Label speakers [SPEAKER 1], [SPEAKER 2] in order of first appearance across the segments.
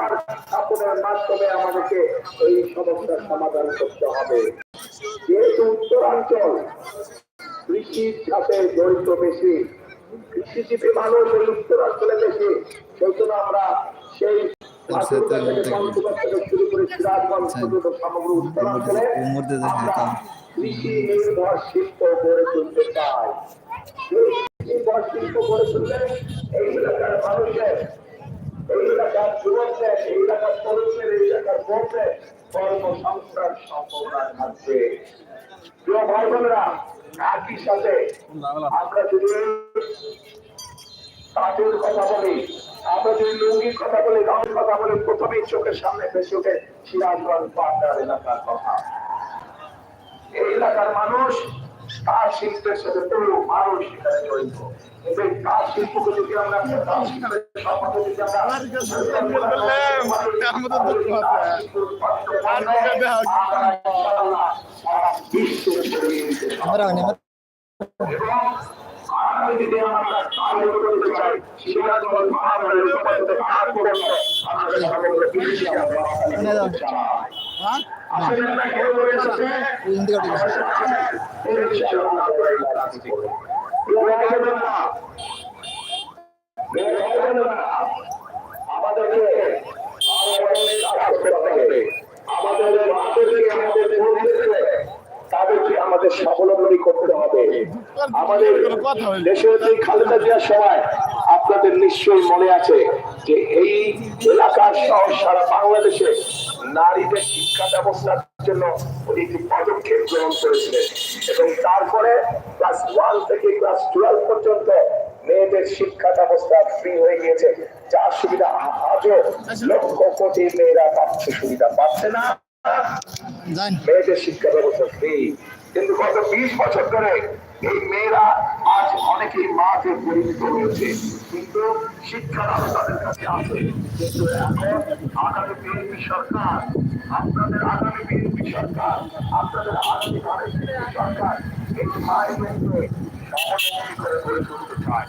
[SPEAKER 1] Park স্থাপনের মাধ্যমে আমাদেরকে এই সমস্যার সমাধান করতে হবে। যেহেতু উত্তরাঞ্চল কৃষির সাথে জড়িত বেশি কৃষিজীবী মানুষ এই উত্তরাঞ্চলে বেশি সেই জন্য আমরা সেই। কৃষি নির্ভর শিল্প গড়ে তুলতে চাই। কৃষি নির্ভর শিল্প গড়ে তুললে এই এলাকার মানুষের এলাকার যুবকদের এই এলাকার তরুণদের এই এলাকার বোনদের কর্মসংস্থান সম্ভাবনা থাকবে প্রিয় ভাই বোনেরা, একই সাথে আমরা যদি তাঁতের কথা বলি, আমরা যদি লুঙ্গির কথা বলি গাঁয়ের কথা বলি, প্রথমেই চোখের সামনে ভেসে ওঠে সিরাজগঞ্জ পান্ডার এলাকার কথা। এই এলাকার মানুষ তার শিল্পের সাথে পুরো মানুষ সেখানে জড়িত কিন্তু এই তার শিল্পকে যদি আমরা তার শিল্পের সম্বন্ধে যদি আমরা।
[SPEAKER 2] আমরা
[SPEAKER 1] দিনে আমরা কাজ করতে চাই মহানগরের সমাজে কাজ করে আমাদের সকলকে বিশ্বে আমরা আমাদের তাদেরকে আমাদের স্বাবলম্বী করতে হবে আমাদের দেশের এই খালেদা জিয়ার সময় আপনাদের নিশ্চয়ই মনে আছে যে এই এলাকার সহ সারা বাংলাদেশে নারীদের শিক্ষা ব্যবস্থার জন্য উনি একটি পদক্ষেপ গ্রহণ করেছিলেন। এবং তারপরে ক্লাস ওয়ান থেকে ক্লাস টুয়েলভ পর্যন্ত মেয়েদের শিক্ষা ব্যবস্থা ফ্রি হয়ে গিয়েছে। যার সুবিধা আজও লক্ষ কোটি মেয়েরা পাচ্ছে সুবিধা পাচ্ছে না। মেয়েদের শিক্ষা ব্যবস্থা ফ্রি কিন্তু গত বিশ বছর ধরে এই মেয়েরা আজ অনেকেই মাকে পরিণত হয়েছে, কিন্তু শিক্ষাদান তাদের কাছে আছে। কিন্তু এখন আগামী বিএনপি সরকার, আপনাদের আগামী বিএনপি সরকার, আপনাদের আগামী বিএনপি সরকার এই মায়েদেরকে স্বাবলম্বী করে গড়ে তুলতে চায়।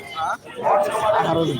[SPEAKER 2] আঠারো জন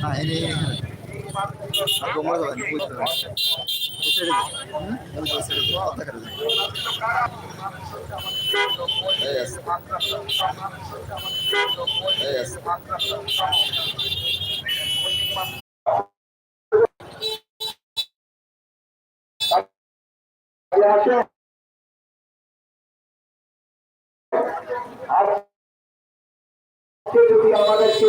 [SPEAKER 2] হ্যাঁ তোমরা যাবেন বুঝতে পারবেন
[SPEAKER 1] আজকে যদি আমাদেরকে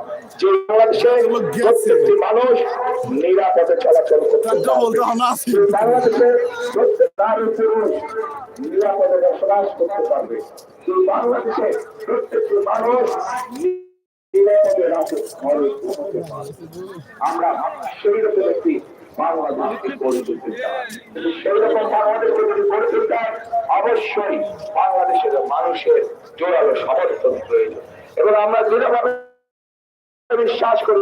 [SPEAKER 1] বাংলাদেশে প্রত্যেকটি মানুষ নিরাপদে চলাচল করতে যে বাংলাদেশে প্রত্যেক নারী পুরুষ নিরাপদে বসবাস করতে পারবে। বাংলাদেশে প্রত্যেকটি মানুষ নিরাপদে রাতে ঘরে ঘুমোতে পারবে। আমরা সেই রকম একটি বাংলাদেশকে গড়ে তুলতে চাই। কিন্তু সেই রকম বাংলাদেশকে যদি গড়ে তুলতে অবশ্যই বাংলাদেশের মানুষের জোরালো সমর্থন প্রয়োজন। এবং আমরা দৃঢ়ভাবে বিশ্বাস করি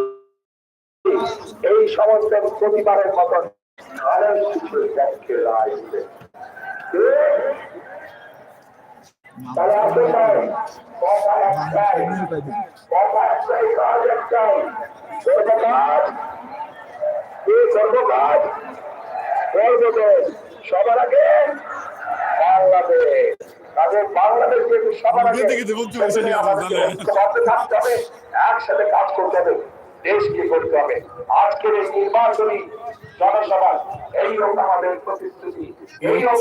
[SPEAKER 1] এই সমর্থন প্রতিবারের মতন কাজ একটাই সবার আগে বাংলাদেশ। তাদের বাংলাদেশকে সবার থাকতে হবে একসাথে কাজ করতে হবে দেশকে করতে হবে। আজকের এই নির্বাচনী জনসভা এই হোক আমাদের প্রতিশ্রুতি এই হোক